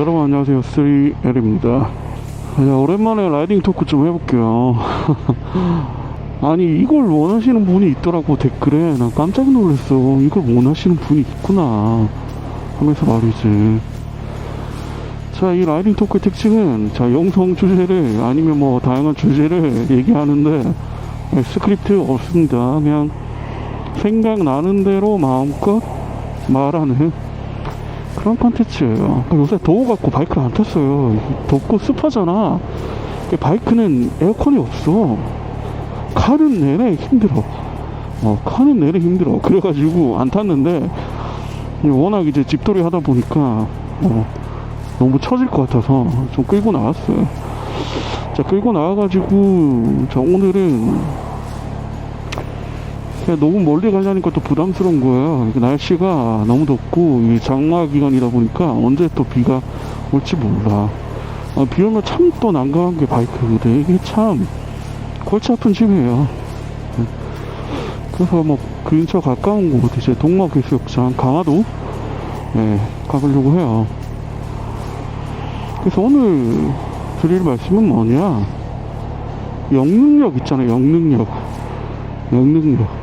여러분 안녕하세요. 3L입니다. 자, 오랜만에 라이딩 토크 좀 해볼게요. 아니 이걸 원하시는 분이 있더라고 댓글에. 난 깜짝 놀랐어. 이걸 원하시는 분이 있구나. 하면서 말이지. 자 이 라이딩 토크의 특징은 자 영성 주제를 아니면 뭐 다양한 주제를 얘기하는데 네, 스크립트 없습니다. 그냥 생각나는 대로 마음껏 말하는 그런 컨텐츠예요. 요새 더워갖고 바이크를 안 탔어요. 덥고 습하잖아. 바이크는 에어컨이 없어. 가는 내내 힘들어. 어, 가는 내내 힘들어. 그래가지고 안 탔는데, 워낙 이제 집돌이 하다 보니까, 어, 너무 처질 것 같아서 좀 끌고 나왔어요. 자, 끌고 나와가지고, 자, 오늘은 너무 멀리 가려니까 또 부담스러운 거예요. 이게 날씨가 너무 덥고 이 장마 기간이다 보니까 언제 또 비가 올지 몰라. 아, 비 오면 참 또 난감한 게 바이크거든. 이게 참 골치 아픈 짐이에요. 네. 그래서 뭐 근처 가까운 곳 이제 동막해수욕장 강화도 네, 가보려고 해요. 그래서 오늘 드릴 말씀은 뭐냐? 영능력 있잖아요. 영능력. 영능력.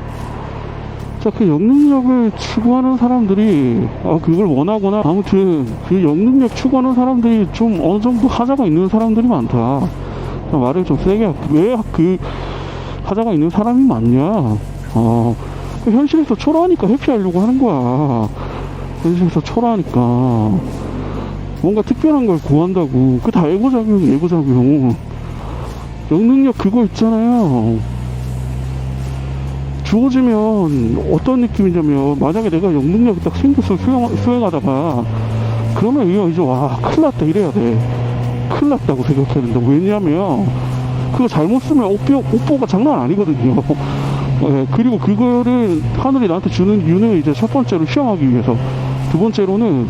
자, 그 영능력을 추구하는 사람들이, 아, 그걸 원하거나, 아무튼, 그 영능력 추구하는 사람들이 좀 어느 정도 하자가 있는 사람들이 많다. 자, 말을 좀 세게. 왜 그, 하자가 있는 사람이 많냐? 어, 그 현실에서 초라하니까 회피하려고 하는 거야. 현실에서 초라하니까. 뭔가 특별한 걸 구한다고. 그다 에고작용, 에고작용. 영능력 그거 있잖아요. 주어지면 어떤 느낌이냐면 만약에 내가 영능력이 딱 생겼어 수행, 수행하다가 그러면 이거 이제 와 큰일 났다 이래야 돼. 큰일 났다고 생각해야 된다 왜냐면 그거 잘못 쓰면 옥보, 옥보가 장난 아니거든요. 예, 그리고 그거를 하늘이 나한테 주는 이유는 이제 첫 번째로 시험하기 위해서. 두 번째로는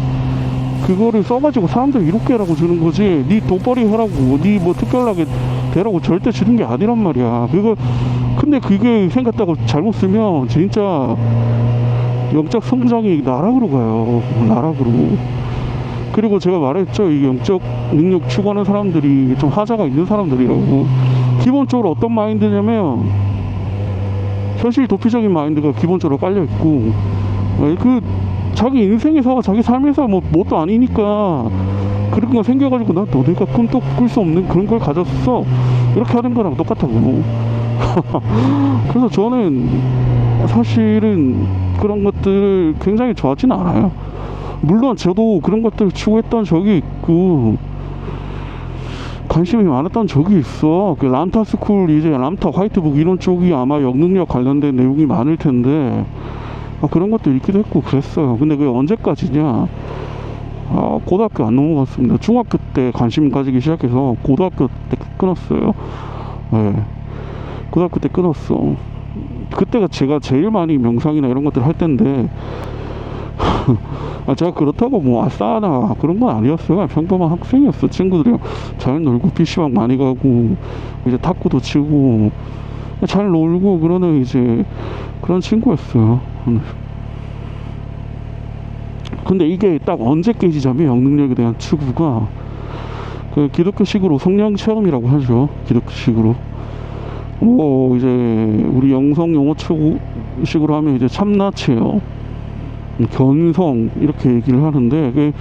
그거를 써가지고 사람들 이롭게 하라고 주는 거지. 니 돈벌이 하라고 니뭐 특별하게 되라고 절대 주는 게 아니란 말이야. 그거 근데 그게 생겼다고 잘못 쓰면 진짜 영적 성장이 나락으로 가요. 나락으로. 그리고 제가 말했죠. 이 영적 능력 추구하는 사람들이 좀 하자가 있는 사람들이라고. 기본적으로 어떤 마인드냐면 현실 도피적인 마인드가 기본적으로 깔려 있고 그 자기 인생에서 자기 삶에서 뭐 뭣도 아니니까 그런 거 생겨가지고 나 너네가 꿈도 꿀 수 없는 그런 걸 가졌어. 이렇게 하는 거랑 똑같다고 그래서 저는 사실은 그런 것들을 굉장히 좋아하진 않아요 물론 저도 그런 것들을 추구했던 적이 있고 관심이 많았던 적이 있어 그 람타 스쿨 이제 람타 화이트북 이런 쪽이 아마 영능력 관련된 내용이 많을 텐데 아, 그런 것도 읽기도 했고 그랬어요. 근데 그게 언제까지냐? 아, 고등학교 안 넘어갔습니다. 중학교 때 관심 가지기 시작해서 고등학교 때 끊었어요. 네. 고등학교 때 끊었어. 그때가 제가 제일 많이 명상이나 이런 것들 할 텐데, 아, 제가 그렇다고 뭐 아싸나 그런 건 아니었어요. 평범한 학생이었어. 친구들이랑 잘 놀고 PC방 많이 가고, 이제 탁구도 치고, 잘 놀고 그러는 이제 그런 친구였어요. 음. 근데 이게 딱 언제 깨지자면 영능력에 대한 추구가 그 기독교식으로 성령 체험이라고 하죠. 기독교식으로. 뭐 이제 우리 영성 용어 추구식으로 하면 이제 참나 체험, 견성 이렇게 얘기를 하는데 그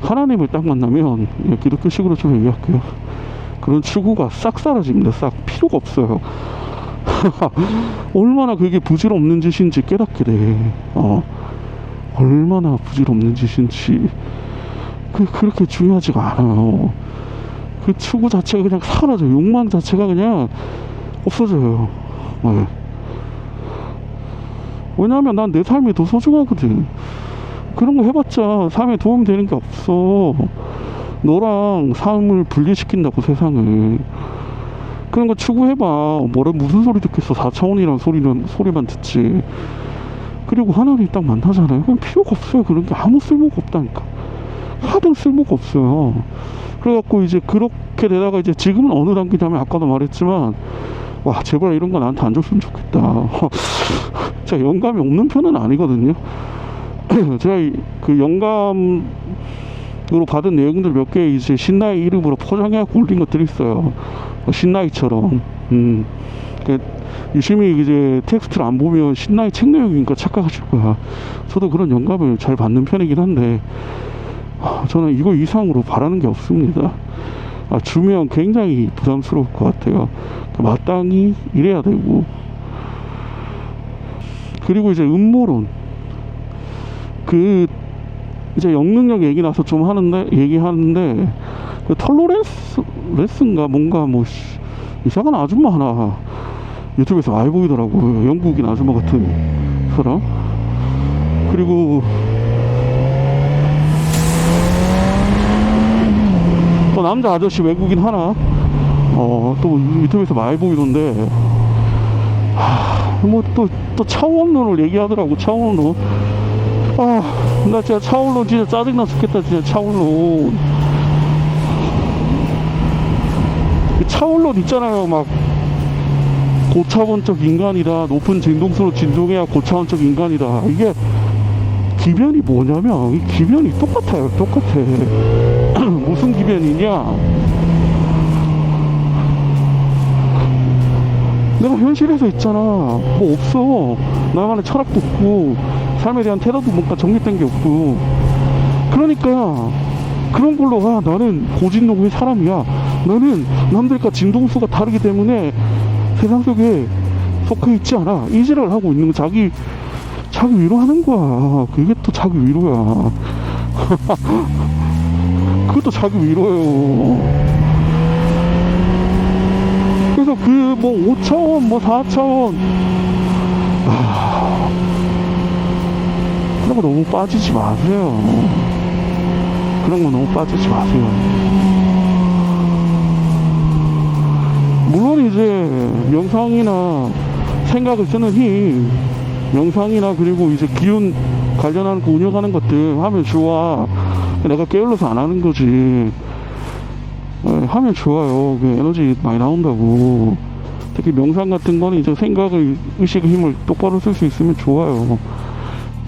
하나님을 딱 만나면 예, 기독교식으로 좀 얘기할게요. 그런 추구가 싹 사라집니다. 싹 필요가 없어요. 얼마나 그게 부질없는 짓인지 깨닫게 돼. 어. 얼마나 부질없는 짓인지. 그, 그렇게 중요하지가 않아요. 그 추구 자체가 그냥 사라져요. 욕망 자체가 그냥 없어져요. 네. 왜냐하면 난 내 삶이 더 소중하거든. 그런 거 해봤자 삶에 도움 되는 게 없어. 너랑 삶을 분리시킨다고 세상을. 그런 거 추구해봐. 뭐래 무슨 소리 듣겠어. 4차원이란 소리는 소리만 듣지. 그리고 하나님 딱 만나잖아요. 그럼 필요가 없어요. 그런 게 아무 쓸모가 없다니까. 하등 쓸모가 없어요. 그래갖고 이제 그렇게 되다가 이제 지금은 어느 단계냐면 아까도 말했지만 와 제발 이런 거 나한테 안 줬으면 좋겠다. 제가 영감이 없는 편은 아니거든요. 제가 이- 그 영감 으로 받은 내용들 몇 개 이제 신나이 이름으로 포장해갖고 올린 것들이 있어요. 어, 신나이처럼. 음. 그 유심히 이제 텍스트를 안 보면 신나이 책 내용이니까 착각하실 거야. 저도 그런 영감을 잘 받는 편이긴 한데, 아, 저는 이거 이상으로 바라는 게 없습니다. 아, 주면 굉장히 부담스러울 것 같아요. 그 마땅히 이래야 되고. 그리고 이제 음모론. 그, 이제 영능력 얘기 나서 좀 하는데, 얘기하는데, 그 털로레스, 레스인가 뭔가 뭐, 씨, 이상한 아줌마 하나 유튜브에서 많이 보이더라고요. 영국인 아줌마 같은 사람. 그리고, 또 남자 아저씨 외국인 하나? 어 또 유튜브에서 많이 보이던데. 뭐또또 차원론을 얘기하더라고 차원론. 아나 진짜 차원론 진짜 짜증나 죽겠다 진짜 차원론. 그 차원론 있잖아요 막. 고차원적 인간이다. 높은 진동수로 진동해야 고차원적 인간이다. 이게 기변이 뭐냐면 이 기변이 똑같아요 똑같아 무슨 기변이냐? 내가 현실에서 있잖아. 뭐 없어. 나만의 철학도 없고, 삶에 대한 태도도 뭔가 정립된 게 없고. 그러니까, 그런 걸로, 아, 나는 고진노구의 사람이야. 나는 남들과 진동수가 다르기 때문에 세상 속에 속해 있지 않아. 이지랄 하고 있는 거 자기, 자기 위로하는 거야. 그게 또 자기 위로야. 그것도 자기 위로예요. 그래서 그 뭐 5차원, 뭐 4차원, 아, 그런 거 너무 빠지지 마세요. 그런 거 너무 빠지지 마세요. 물론 이제 명상이나 생각을 쓰는 힘, 명상이나 그리고 이제 기운 관련하는 거 운영하는 것들 하면 좋아. 내가 게을러서 안 하는 거지. 예, 하면 좋아요. 그 에너지 많이 나온다고. 특히 명상 같은 거는 이제 생각을, 의식의 힘을 똑바로 쓸 수 있으면 좋아요.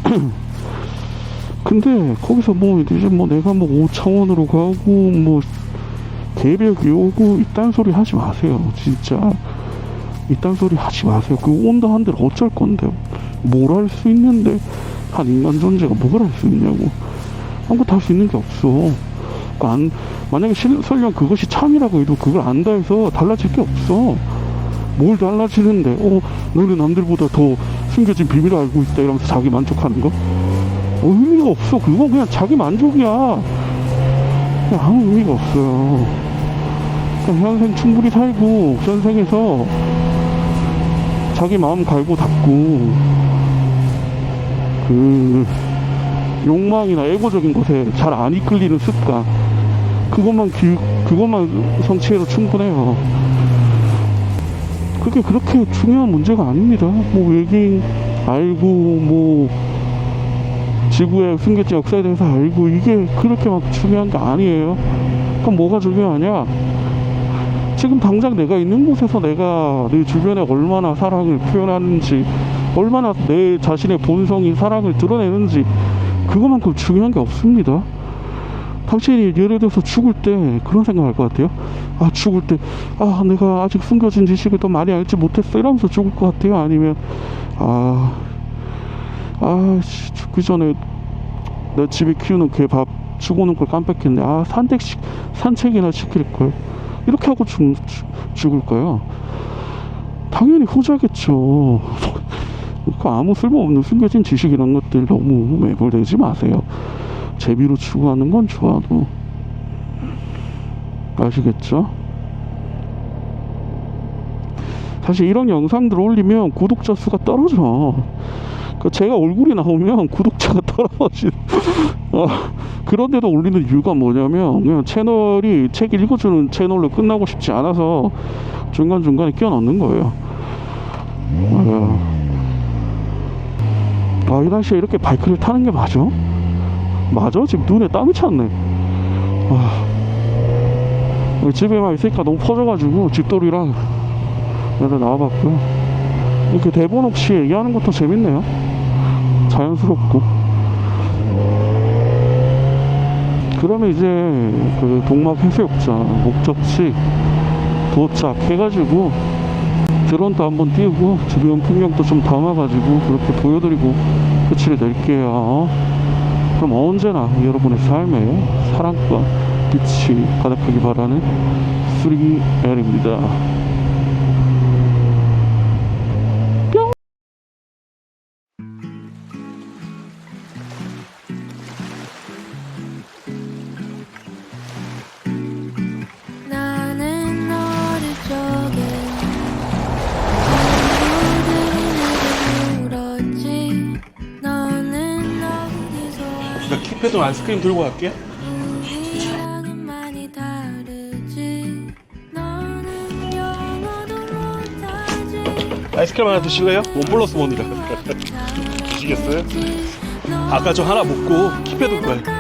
근데 거기서 뭐 이제 뭐 내가 뭐 5차원으로 가고 뭐 개벽이 오고 이딴 소리 하지 마세요. 진짜. 이딴 소리 하지 마세요. 그 온다 한들 어쩔 건데요. 뭘 할 수 있는데 한 인간 존재가 뭘 할 수 있냐고. 아무것도 할 수 있는 게 없어. 그 안, 만약에 실, 설령 그것이 참이라고 해도 그걸 안다 해서 달라질 게 없어. 뭘 달라지는데, 어, 너는 남들보다 더 숨겨진 비밀을 알고 있다 이러면서 자기 만족하는 거? 어, 의미가 없어. 그건 그냥 자기 만족이야. 그냥 아무 의미가 없어요. 그냥 현생 충분히 살고, 현생에서 자기 마음 갈고 닦고, 그, 욕망이나 에고적인 것에 잘 안 이끌리는 습관 그것만 기, 그것만 성취해도 충분해요. 그게 그렇게 중요한 문제가 아닙니다. 뭐 외계인 알고 뭐 지구의 숨겨진 역사에 대해서 알고 이게 그렇게 막 중요한 게 아니에요. 그럼 뭐가 중요하냐? 지금 당장 내가 있는 곳에서 내가 내 주변에 얼마나 사랑을 표현하는지 얼마나 내 자신의 본성인 사랑을 드러내는지 그거만큼 중요한 게 없습니다. 당신이 예를 들어서 죽을 때 그런 생각할 것 같아요. 아 죽을 때 아 내가 아직 숨겨진 지식을 더 많이 알지 못했어 이러면서 죽을 것 같아요. 아니면 아 아, 씨, 죽기 전에 내 집에 키우는 개 밥 주고 오는 걸 깜빡했네. 아 산책 시, 산책이나 시킬 걸 이렇게 하고 죽, 죽, 죽을 거예요. 당연히 후자겠죠. 그 아무 쓸모없는 숨겨진 지식 이런 것들 너무 매몰되지 마세요. 재미로 추구하는 건 좋아도 아시겠죠? 사실 이런 영상들 올리면 구독자 수가 떨어져. 그 제가 얼굴이 나오면 구독자가 떨어지는. 어, 그런데도 올리는 이유가 뭐냐면 그냥 채널이 책 읽어주는 채널로 끝나고 싶지 않아서 중간 중간에 끼워 넣는 거예요. 어. 아, 이 날씨에 이렇게 바이크를 타는 게 맞아? 맞아? 지금 눈에 땀이 찼네. 아, 집에만 있으니까 너무 퍼져가지고 집돌이랑 여기 나와봤고요. 이렇게 대본 없이 얘기하는 것도 재밌네요. 자연스럽고. 그러면 이제 그 동막 해수욕장 목적지 도착해가지고 드론도 한번 띄우고 주변 풍경도 좀 담아가지고 그렇게 보여드리고 끝을 낼게요. 그럼 언제나 여러분의 삶에 사랑과 빛이 가득하기 바라는 쓰리기 L입니다. 나 킵해둔 아이스크림 들고 갈게. 아이스크림 하나 드실래요? 원 플러스 원이라. 드시겠어요? 아까 저 하나 먹고 킵해둔 거예요.